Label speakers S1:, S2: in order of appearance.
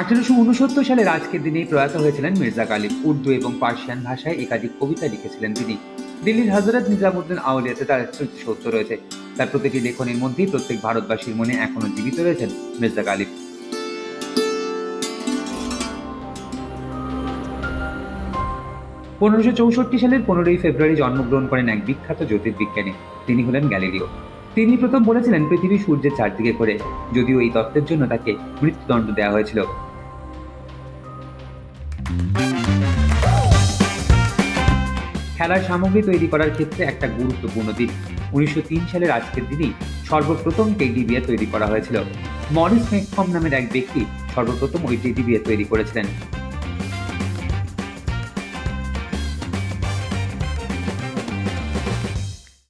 S1: আঠারোশো উনসত্তর সালের আজকের দিনেই প্রয়াত হয়েছিলেন মির্জা গালিব উর্দু এবং পার্সিয়ান ভাষায় একাধিক কবিতা লিখেছিলেন তিনি। দিল্লির হজরত নিজামুদ্দিন আউলিয়াতে তার স্মৃতিসৌধ রয়েছে। তার প্রতিটি লেখনের মধ্যেই প্রত্যেক ভারতবাসীর মনে এখনও জীবিত রয়েছেন মির্জা গালিব পনেরোশো চৌষট্টি সালের পনেরোই ফেব্রুয়ারি জন্মগ্রহণ করেন এক বিখ্যাত জ্যোতির্বিজ্ঞানী। তিনি হলেন গ্যালিলিও। তিনি প্রথম বলেছিলেন পৃথিবী সূর্যের চারদিকে ঘোরে, যদিও এই তত্ত্বের জন্য তাকে মৃত্যুদণ্ড দেওয়া হয়েছিল। খেলার সামগ্রী তৈরি করার ক্ষেত্রে একটা গুরুত্বপূর্ণ দিক। উনিশশো তিন সালের আজকের দিনেই সর্বপ্রথম টেডি বিয়ার তৈরি করা হয়েছিল। মরিস মেকফম নামের এক ব্যক্তি সর্বপ্রথম ওই টেডি বিয়ার তৈরি করেছিলেন।